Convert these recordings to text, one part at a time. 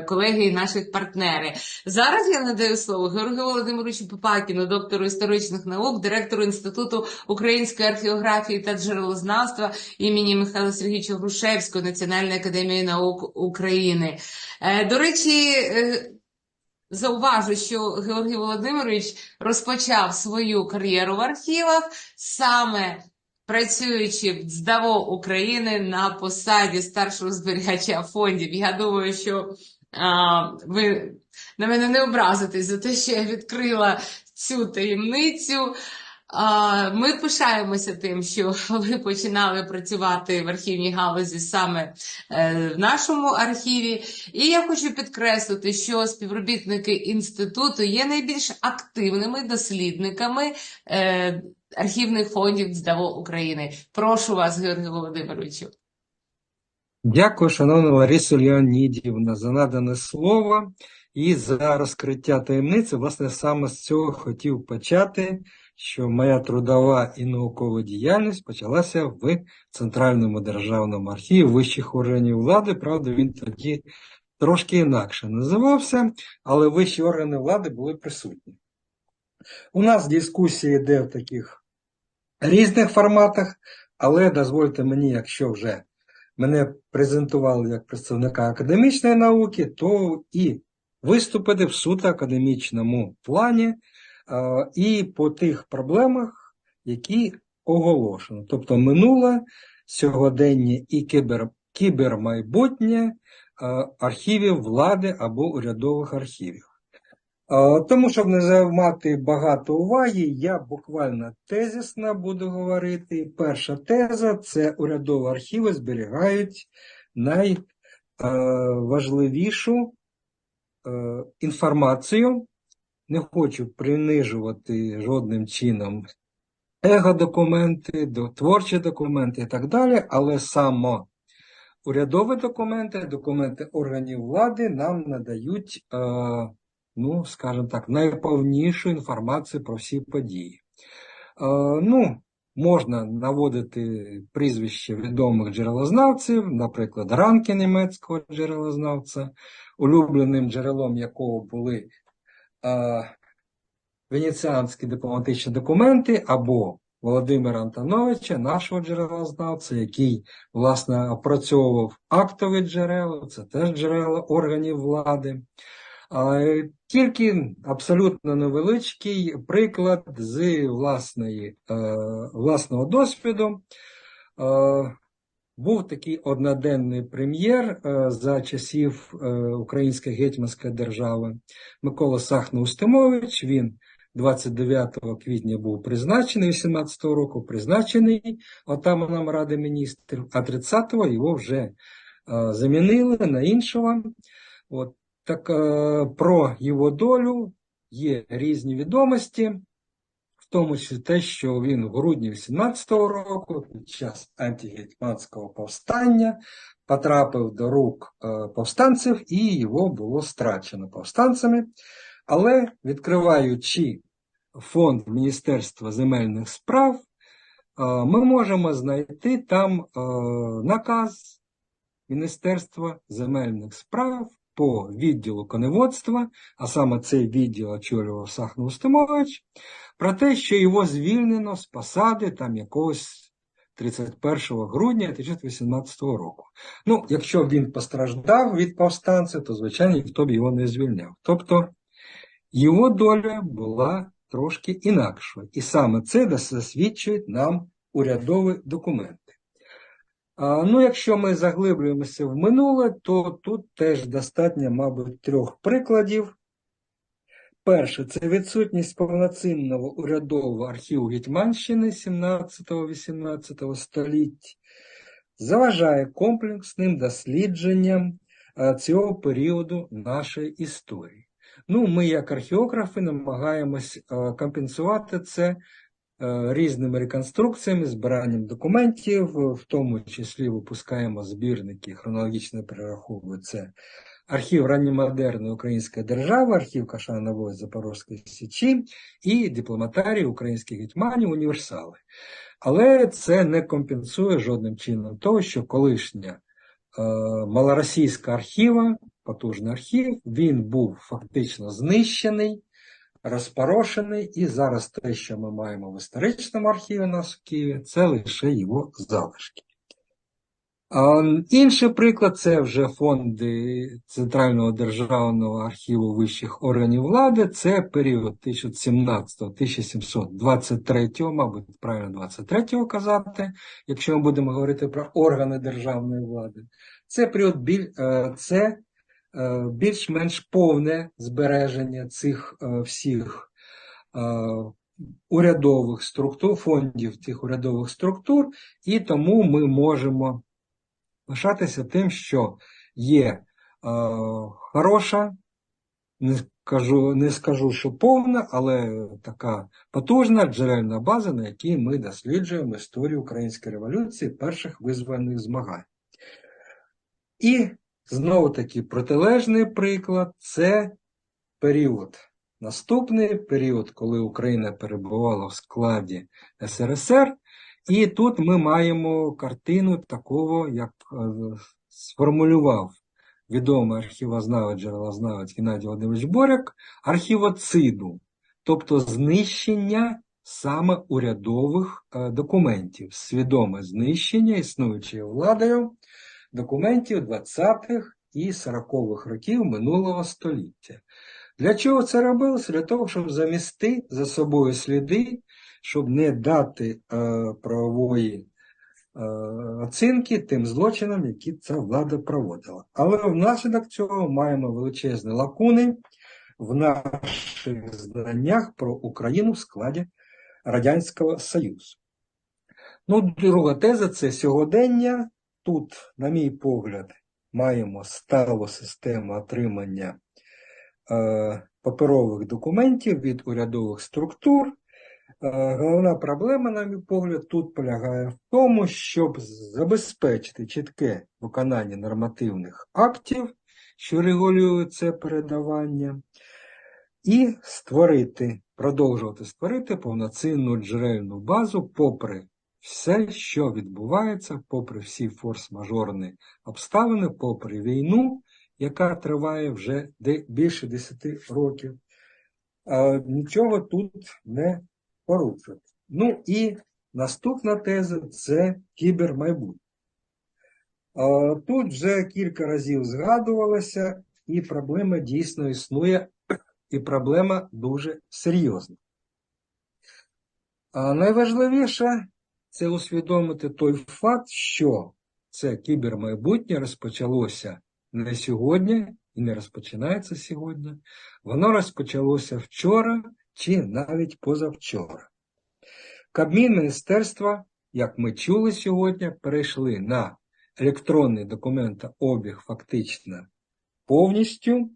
колеги і наших партнери. Зараз я надаю слово Георгію Володимировичу Попакіну, доктору історичних наук, директору Інституту української археографії та джерелознавства імені Михайла Сергійовича Грушевського Національної академії наук України. Е, До речі, е, зауважу, що Георгій Володимирович розпочав свою кар'єру в архівах саме працюючи в ДЗДАВО України на посаді старшого зберігача фондів. Я думаю, що а, ви на мене не образитесь за те, що я відкрила цю таємницю. А, Ми пишаємося тим, що ви починали працювати в архівній галузі саме е, в нашому архіві. І я хочу підкреслити, що співробітники інституту є найбільш активними дослідниками е, архівних фондів ДЗДАВО України. Прошу вас, Георгію Володимировичу. Дякую, шановна Лариса Леонідівна, за надане слово і за розкриття таємниці. Власне, саме з цього хотів почати, що моя трудова і наукова діяльність почалася в Центральному державному архіві вищих органів влади. Правда, він тоді трошки інакше називався, але вищі органи влади були присутні. У нас дискусія йде в таких різних форматах, але дозвольте мені, якщо вже мене презентували як представника академічної науки, то і виступити в суто академічному плані е, і по тих проблемах, які оголошено. Тобто минуле, сьогодення і кібер, кібермайбутнє е, архівів влади або урядових архівів. Е, Тому, щоб не займати багато уваги, я буквально тезісно буду говорити. Перша теза це урядові архіви зберігають найважливішу е, інформацію. Не хочу принижувати жодним чином его-документи, творчі документи і так далі, але саме урядові документи, документи органів влади нам надають, е, ну, скажімо так, найповнішу інформацію про всі події. Е, ну, можна наводити прізвища відомих джерелознавців, наприклад, Ранки німецького джерелознавця, улюбленим джерелом якого були е, венеціанські дипломатичні документи, або Володимира Антоновича, нашого джерелознавця, який, власне, опрацьовував актові джерела, це теж джерела органів влади. Тільки абсолютно невеличкий приклад з власної, е, власного досвіду. Е, Був такий одноденний прем'єр е, за часів Української гетьманської держави Микола Сахно-Устимович. Він 29 квітня був призначений 18-го року, призначений отаманом Ради міністрів, а 30-го його вже замінили на іншого. От так е, про його долю є різні відомості, в тому числі те, що він в грудні 18-го року під час антигетьманського повстання потрапив до рук е, повстанців і його було страчено повстанцями. Але відкриваючи фонд Міністерства земельних справ, е, ми можемо знайти там наказ Міністерства земельних справ по відділу коневодства, а саме цей відділ очолював Сахно Устимович, про те, що його звільнено з посади там якогось 31 грудня 1918 року. Ну, якщо він постраждав від повстанців, то, звичайно, ніхто б його не звільняв. Тобто його доля була трошки інакшою. І саме це засвідчують нам урядові документи. Ну, якщо ми заглиблюємося в минуле, то тут теж достатньо, мабуть, трьох прикладів. Перше, це відсутність повноцінного урядового архіву Гетьманщини 17-18 століть, заважає комплексним дослідженням цього періоду нашої історії. Ну, ми, як археографи, намагаємось компенсувати це різними реконструкціями, збиранням документів, в тому числі випускаємо збірники, хронологічно перераховую це архів ранньомодерної Української держави, архів Кашанової Запорозької Січі і дипломатарії українських гетьманів універсали. Але це не компенсує жодним чином того, що колишня е, малоросійська архіва потужний архів. Він був фактично знищений, розпорошений, і зараз те, що ми маємо в історичному архіві нас в Києві, це лише його залишки. Інший приклад це вже фонди Центрального державного архіву вищих органів влади. Це період 1700-1723, мабуть, правильно 23-го казати, якщо ми будемо говорити про органи державної влади. Це період біль, е, це більш-менш повне збереження цих е, всіх е, урядових структур, фондів цих урядових структур, і тому ми можемо лишатися тим, що є е, хороша, не скажу, не скажу, що повна, але така потужна джерельна база, на якій ми досліджуємо історію Української революції перших визвольних змагань. І знову таки протилежний приклад це період. Наступний період, коли Україна перебувала в складі СРСР, і тут ми маємо картину такого, як е, сформулював відомий архівознавець, джерелознавець Геннадій Володимирович Боряк, архівоциду, тобто знищення саме урядових е, документів, свідоме знищення існуючою владою документів 20-х і 40-х років минулого століття. Для чого це робилося? Для того, щоб замісти за собою сліди, щоб не дати е, правової е, оцінки тим злочинам, які ця влада проводила. Але внаслідок цього маємо величезні лакуни в наших знаннях про Україну в складі Радянського Союзу. Ну, друга теза це сьогодення. Тут, на мій погляд, маємо сталу систему отримання е, паперових документів від урядових структур. Е, головна проблема, на мій погляд, тут полягає в тому, щоб забезпечити чітке виконання нормативних актів, що регулюють це передавання, і створити, продовжувати створити повноцінну джерельну базу, попри все, що відбувається, попри всі форс-мажорні обставини, попри війну, яка триває вже більше 10 років, нічого тут не порушує. Ну і наступна теза це кібермайбутнє. Тут вже кілька разів згадувалося, і проблема дійсно існує, і проблема дуже серйозна. Найважливіше це усвідомити той факт, що це кібермайбутнє розпочалося не сьогодні і не розпочинається сьогодні. Воно розпочалося вчора чи навіть позавчора. Кабмін міністерства, як ми чули сьогодні, перейшли на електронний документообіг фактично повністю.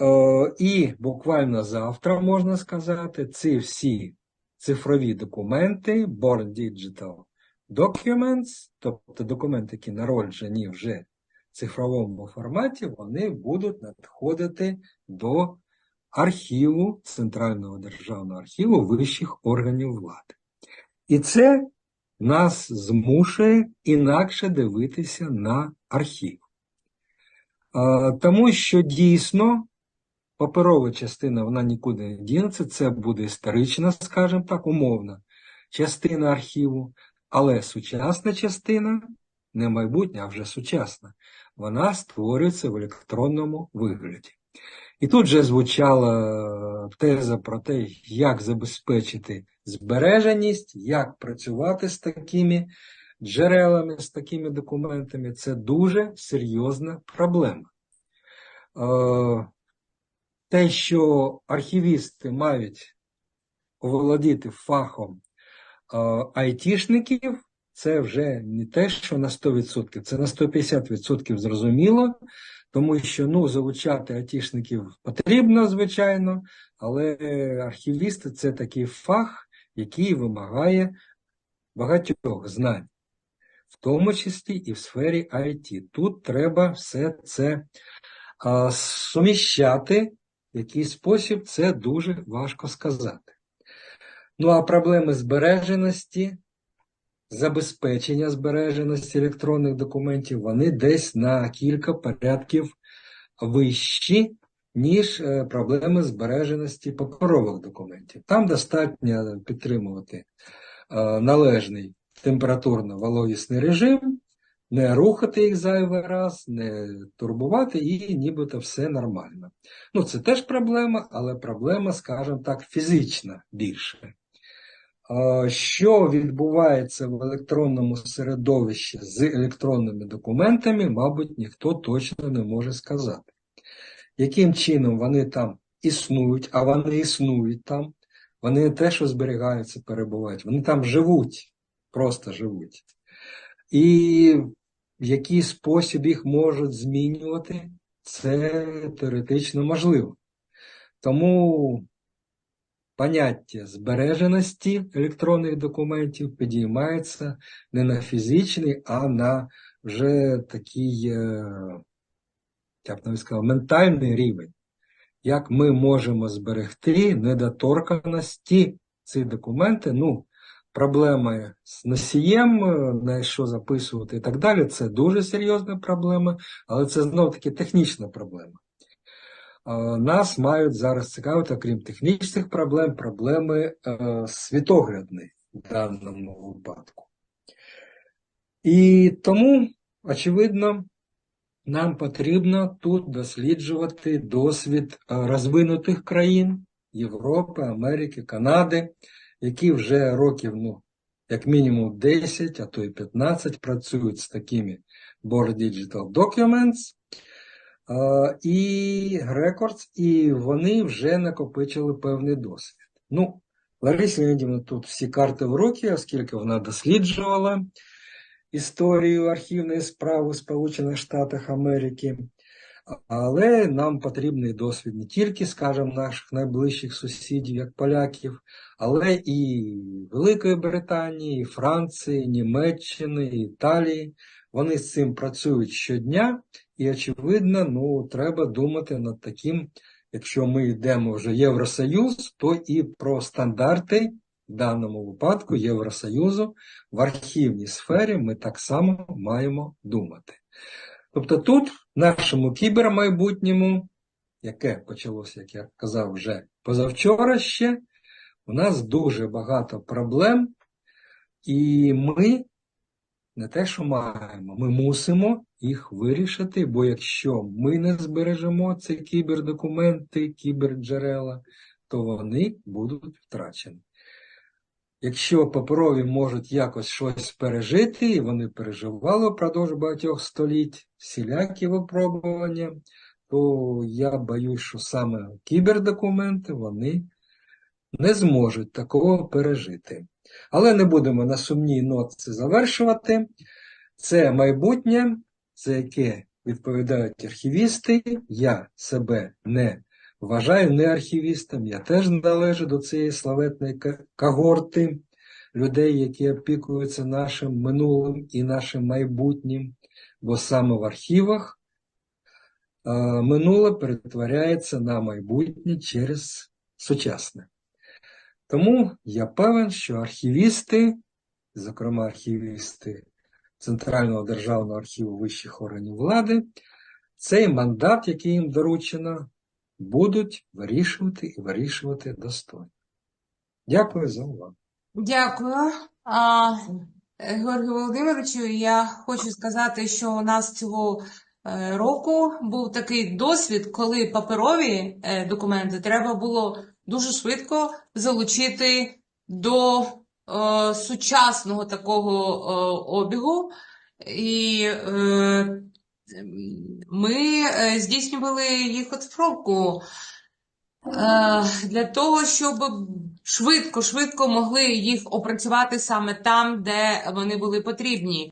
Е, І буквально завтра, можна сказати, ці всі цифрові документи, Born Digital Documents, тобто документи, які народжені вже в цифровому форматі, вони будуть надходити до архіву, Центрального державного архіву вищих органів влади. І це нас змушує інакше дивитися на архів. Тому що дійсно паперова частина вона нікуди не дінеться, це буде історична, скажімо так, умовна частина архіву, але сучасна частина, не майбутня, а вже сучасна, вона створюється в електронному вигляді. І тут же звучала теза про те, як забезпечити збереженість, як працювати з такими джерелами, з такими документами. Це дуже серйозна проблема. Е, те, що архівісти мають оволодіти фахом е, айтішників, це вже не те, що на 100%, це на 150% зрозуміло, тому що ну, залучати айтішників потрібно, звичайно, але архівісти це такий фах, який вимагає багатьох знань, в тому числі і в сфері IT. Тут треба все це а, суміщати в який спосіб це дуже важко сказати. Ну а проблеми збереженості, забезпечення збереженості електронних документів, вони десь на кілька порядків вищі, ніж е, проблеми збереженості паперових документів. Там достатньо підтримувати е, належний температурно-вологісний режим, не рухати їх зайвий раз, не турбувати, і нібито все нормально. Ну, це теж проблема, але проблема, скажімо так, фізична більше. Що відбувається в електронному середовищі з електронними документами, мабуть, ніхто точно не може сказати. Яким чином вони там існують, а вони існують там, вони не те, що зберігаються, перебувають, вони там живуть, просто живуть. І в який спосіб їх можуть змінювати, це теоретично можливо. Тому поняття збереженості електронних документів підіймається не на фізичний, а на вже такий, е, я б навіть сказав, ментальний рівень. Як ми можемо зберегти недоторканості ці документи, ну, проблеми з носієм, е, на що записувати і так далі, це дуже серйозна проблема, але це знов таки технічна проблема. Е, Нас мають зараз цікавити, окрім технічних проблем, проблеми е, світоглядні в даному випадку. І тому, очевидно, нам потрібно тут досліджувати досвід розвинутих країн Європи, Америки, Канади, які вже років, ну, як мінімум 10, а то й 15 працюють з такими Board Digital Documents е, і Records, і вони вже накопичили певний досвід. Ну, Ларисі Леонідівна тут всі карти в руки, оскільки вона досліджувала історію архівної справи у Сполучених Штатах Америки. Але нам потрібний досвід не тільки, скажімо, наших найближчих сусідів, як поляків, але і Великої Британії, і Франції, Німеччини, і Італії. Вони з цим працюють щодня, і, очевидно, ну, треба думати над таким, якщо ми йдемо вже Євросоюз, то і про стандарти в даному випадку Євросоюзу в архівній сфері ми так само маємо думати. Тобто тут, в нашому кібермайбутньому, яке почалося, як я казав, вже позавчора ще, у нас дуже багато проблем, і ми не те, що маємо, ми мусимо їх вирішити, бо якщо ми не збережемо ці кібердокументи, кіберджерела, то вони будуть втрачені. Якщо паперові можуть якось щось пережити, і вони переживали впродовж багатьох століть всілякі випробування, то я боюсь, що саме кібердокументи вони не зможуть такого пережити. Але не будемо на сумній нотці завершувати. Це майбутнє, за яке відповідають архівісти. Я себе не вважаю не архівістом, я теж належу до цієї славетної когорти людей, які опікуються нашим минулим і нашим майбутнім, бо саме в архівах минуле перетворяється на майбутнє через сучасне. Тому я певен, що архівісти, зокрема архівісти Центрального державного архіву вищих органів влади, цей мандат, який їм доручено, будуть вирішувати і вирішувати достойно. Дякую за увагу. Дякую. А, е, Георгію Володимировичу, я хочу сказати, що у нас цього е, року був такий досвід, коли паперові е, документи треба було дуже швидко залучити до сучасного такого обігу. І ми е, здійснювали їх оцифровку. Е, для того, щоб швидко, швидко могли їх опрацювати саме там, де вони були потрібні.